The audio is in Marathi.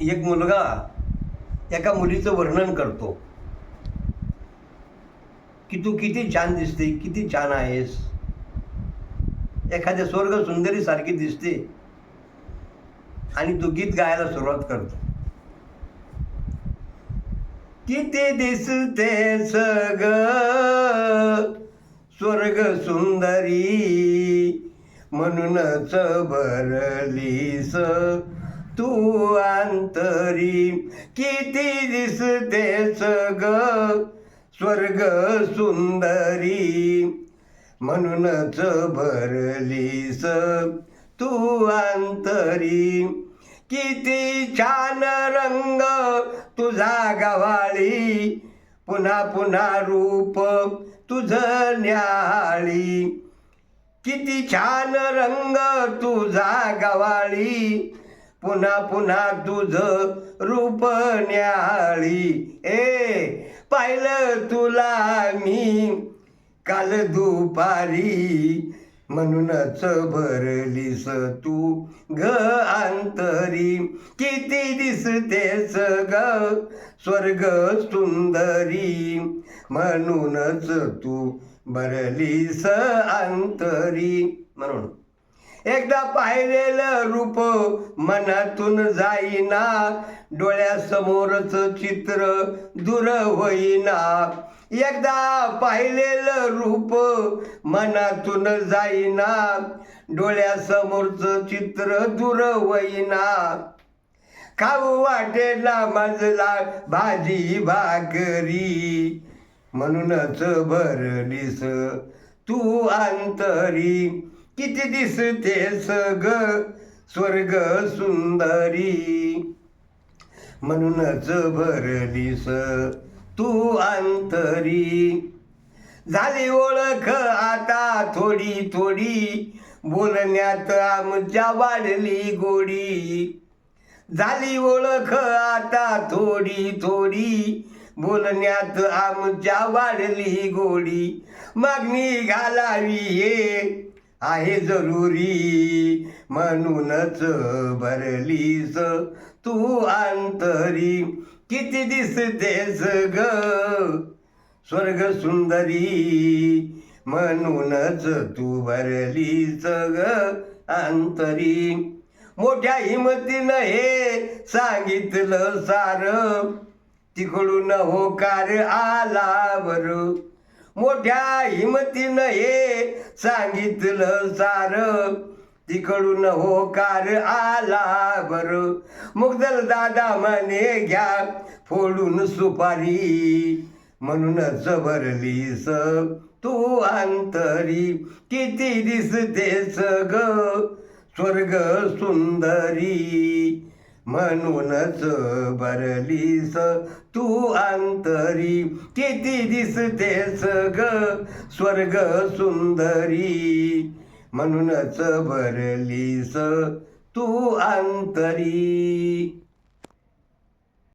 एक मुलगा एका मुलीचं वर्णन करतो. की तू किती छान दिसते किती छान आहेस. एखाद्या स्वर्ग सुंदरी सारखी दिसते. आणि तो गीत गायला सुरुवात करतो. किती दिसते सग स्वर्ग सुंदरी म्हणूनच भरलीस. तू अंतरी. किती दिसते सग स्वर्ग सुंदरी. म्हणूनच भरलीस तू अंतरी. किती छान रंग तुझा गवाळी पुन्हा पुन्हा रूप तुझं न्याहाळी. किती छान रंग तुझा गवाळी पुन्हा पुन्हा तुझ रूप न्याळी. ए पाहिलं तुला मी काल दुपारी. म्हणूनच भरलीस तू ग अंतरी. किती दिसतेस ग स्वर्ग सुंदरी. म्हणूनच तू भरलीस अंतरी. म्हणून. एकदा पाहिलेलं रूप मनातून जाईना डोळ्यासमोरच चित्र दूर होईना. एकदा पाहिलेलं रूप मनातून जाईना डोळ्यासमोरच चित्र दूर होईना. खाऊ वाटेला मजला भाजी भाकरी म्हणूनच भरलीस तू अंतरी. किती दिसते सग स्वर्ग सुंदरी? म्हणूनच भरलीस तू अंतरी. झाली ओळख आता थोडी थोडी बोलण्यात आमच्या वाढली गोडी. झाली ओळख आता थोडी थोडी बोलण्यात आमच्या वाढली गोडी. मागणी घालावी हे आहे जरुरी म्हणूनच भरलीस तू आंतरी किती दिसतेस ग स्वर्ग सुंदरी म्हणूनच तू भरलीस ग अंतरी. मोठ्या हिमतीनं हे सांगितलं सार. तिकडून होकार आला बरं. मोठ्या हिमतीनं हे सांगितलं सार. तिकडून होकार आला बर. मुगदल दादा म्हणे घ्या फोडून सुपारी. म्हणूनच भरलीस तू अंतरी किती दिसतेस ग? स्वर्ग सुंदरी. म्हणूनच भरलीस तू अंतरी. किती दिसतेस ग स्वर्ग सुंदरी. म्हणूनच भरलीस तू अंतरी.